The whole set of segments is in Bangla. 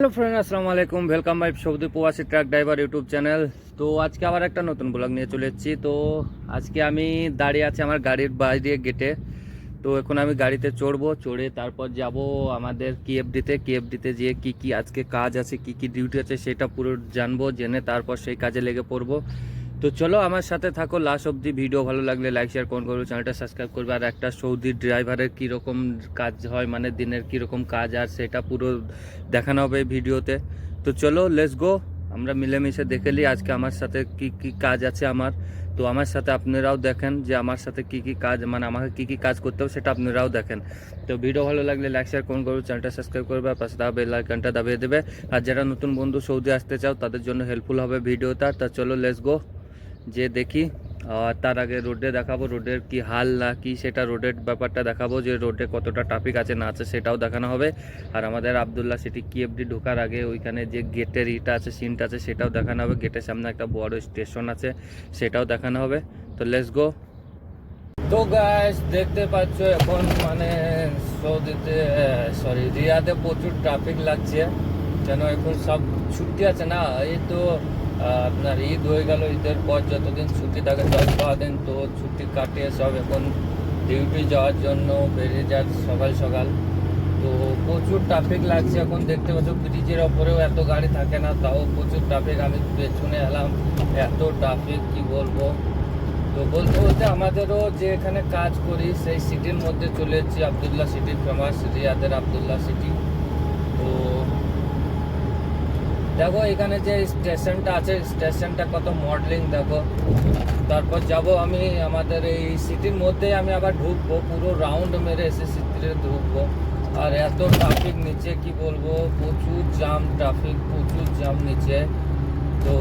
হ্যালো ফ্রেন্ড আসসালামু আলাইকুম। ওয়েলকাম বাই সৌদি প্রবাসী ট্রাক ড্রাইভার ইউটিউব চ্যানেল তো আজকে আবার একটা নতুন ব্লগ নিয়ে চলে এসেছি। তো আজকে আমি দাঁড়িয়ে আছি আমার গাড়ির বাইরে গেটে তো এখন আমি গাড়িতে চড়বো, চড়ে তারপর যাব আমাদের কিএফডিতে কিএফডিতে যেয়ে কি কি আজকে কাজ আছে, কি কি ডিউটি আছে সেটা পুরো জানব, জেনে তারপর সেই কাজে লেগে পড়ব। তো চলো আমার সাথে থাকো লাস্ট অবধি ভিডিও ভালো লাগলে লাইক শেয়ার কোন করবে চ্যানেলটা সাবস্ক্রাইব করবে। আর একটা সৌদি ড্রাইভারের কীরকম কাজ হয় মানে দিনের কীরকম কাজ, আর সেটা পুরো দেখানো হবে ভিডিওতে তো। চলো লেটস গো আমরা মিলেমিশে দেখে নিই আজকে আমার সাথে কি কি কাজ আছে আমার। তো আমার সাথে আপনারাও দেখেন যে আমার সাথে কি কি কাজ মানে আমাকে কি কি কাজ করতে হবে সেটা আপনারাও দেখেন। তো ভিডিও ভালো লাগলে লাইক শেয়ার কোন করবে চ্যানেলটা সাবস্ক্রাইব করবে, আর পাশে থাকা বেল আইকনটা দাবিয়ে দেবে। আর যারা নতুন বন্ধু সৌদি আসতে চাও, তাদের জন্য হেল্পফুল হবে ভিডিওটা তা চলো লেটস গো যে দেখি, আর তার আগে রোডে দেখাবো, রোডের কি হাল না কি সেটা, রোডের ব্যাপারটা দেখাবো যে রোডে কতটা ট্রাফিক আছে না আছে সেটাও দেখানো হবে। আর আমাদের আবদুল্লাহ সিটি কিএফডি ঢোকার আগে ওইখানে যে গেটের ইটা আছে, সিনটা আছে, সেটাও দেখানো হবে। গেটের সামনে একটা বড় স্টেশন আছে, সেটাও দেখানো হবে। তো লেটস গো তো গাইস দেখতে পাচ্ছ এখন মানে সৌদিতে সরি রিয়াদে প্রচুর ট্রাফিক লাগছে। কেন এখন সব ছুটি আছে না, এই তো আপনার ঈদ হয়ে গেল, ঈদের পর যতদিন ছুটি থাকে দশ বারো দিন তো ছুটি কাটিয়ে সব এখন ডিউটি যাওয়ার জন্য বেরিয়ে যায় সকাল সকাল। তো প্রচুর ট্রাফিক লাগছে এখন, দেখতে পাচ্ছ ব্রিজের ওপরেও এত গাড়ি থাকে না, তাও প্রচুর ট্রাফিক আমি পেছনে এলাম, এত ট্রাফিক কি বলব? তো বলতে বলতে আমাদেরও যে এখানে কাজ করি, সেই সিটির মধ্যে চলে এসেছি, আবদুল্লাহ সিটি ফেমাস রিয়াদের আবদুল্লাহ সিটি তো দেখো, এখানে যে স্টেশনটা আছে, স্টেশনটা কত মডেলিং দেখো। তারপর যাব আমি আমাদের এই সিটির মধ্যে, আমি আবার ঢুকবো, পুরো রাউন্ড মেরে এসে সিটিতে ঢুকবো। আর এত ট্রাফিক নিচে, কি বলব, প্রচুর জাম ট্রাফিক প্রচুর জাম নিচে। তো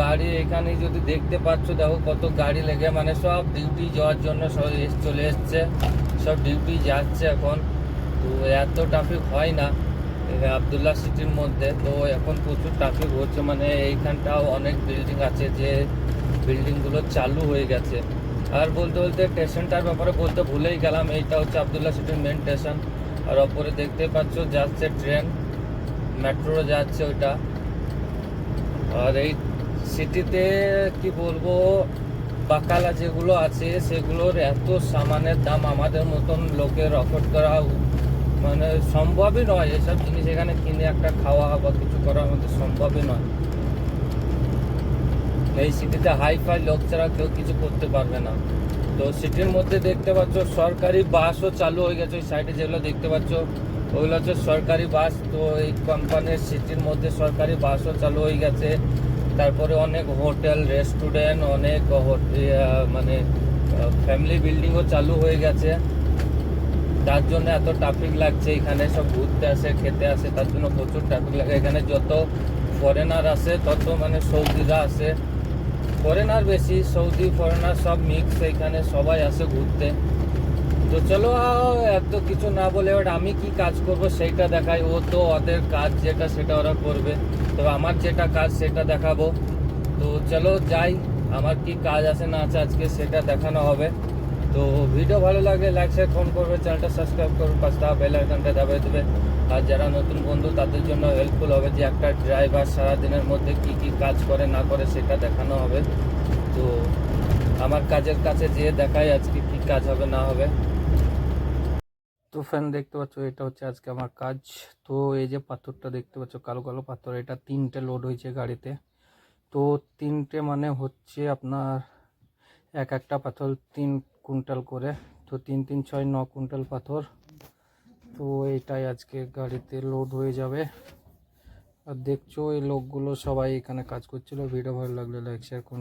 গাড়ি এখানে যদি দেখতে পাচ্ছ, দেখো কত গাড়ি লেগে মানে সব ডিউটি যাওয়ার জন্য সব চলে এসছে। সব ডিউটি যাচ্ছে এখন। তো এত ট্রাফিক হয় না। আবদুল্লাহ সিটির মধ্যে। তো এখন প্রচুর ট্রাফিক হচ্ছে মানে এইখানটাও অনেক বিল্ডিং আছে যে বিল্ডিংগুলো চালু হয়ে গেছে। আর বলতে বলতে স্টেশনটার ব্যাপারে বলতে ভুলেই গেলাম, এইটা হচ্ছে আবদুল্লাহ সিটির মেন স্টেশন আর ওপরে দেখতে পাচ্ছ যাচ্ছে ট্রেন মেট্রো যাচ্ছে ওইটা। আর এই সিটিতে কি বলব, বাকালা যেগুলো আছে, সেগুলোর এত সামানের দাম আমাদের মতন লোকের অফোর্ড করা মানে সম্ভবই নয়, এসব জিনিস এখানে কিনে একটা খাওয়া বা কিছু করা আমাদের সম্ভবই নয়। এই সিটিতে হাই ফাই লোক ছাড়া কেউ কিছু করতে পারবে না। তো সিটির মধ্যে দেখতে পাচ্ছ সরকারি বাসও চালু হয়ে গেছে ওই সাইডে যেগুলো দেখতে পাচ্ছ, ওগুলো হচ্ছে সরকারি বাস। তো এই কোম্পানির সিটির মধ্যে সরকারি বাসও চালু হয়ে গেছে। তারপরে অনেক হোটেল, রেস্টুরেন্ট, অনেক মানে ফ্যামিলি বিল্ডিংও চালু হয়ে গেছে। তার জন্য এত ট্রাফিক লাগছে, এখানে সব ঘুরতে আসে, খেতে আসে, তার জন্য প্রচুর ট্রাফিক লাগে। এখানে যত ফরেনার আসে, তত মানে সৌদিরা আসে। ফরেনার বেশি, সৌদি ফরেনার সব মিক্স এখানে সবাই আসে ঘুরতে। তো চলো এত কিছু না বলে এবার আমি কি কাজ করব সেইটা দেখাই। ও তো ওদের কাজ যেটা, সেটা ওরা করবে। তবে আমার যেটা কাজ, সেটা দেখাবো। তো চলো, যাই, আমার কি কাজ আছে না আছে আজকে সেটা দেখানো হবে। তো ভিডিও ভালো লাগলে লাইক শেয়ার ফোন করবে চ্যানেলটা সাবস্ক্রাইব করবে থাকা বেল আইকনটা দাবিয়ে দেবে। আর যারা নতুন বন্ধু, তাদের জন্য হেল্পফুল হবে যে একটা ড্রাইভার সারাদিনের মধ্যে কি কি কাজ করে, না করে সেটা দেখানো হবে। তো আমার কাজের কাছে যেয়ে দেখাই আজকে কি কাজ হবে, না হবে। তো ফ্যান দেখতে পাচ্ছ, এটা হচ্ছে আজকে আমার কাজ। তো এই যে পাথরটা দেখতে পাচ্ছ, কালো কালো পাথর, এটা তিনটে লোড হয়েছে গাড়িতে। তো তিনটে মানে হচ্ছে আপনার এক একটা পাথর তিন কুইন্টাল করে। তো তিন তিন, ছয়, ন কুইন্টাল পাথর। তো এটাই আজকে গাড়িতে লোড হয়ে যাবে। আর দেখছ, এই লোকগুলো সবাই এখানে কাজ করছিল। ভিডিও ভালো লাগলে লাইক শেয়ার কোন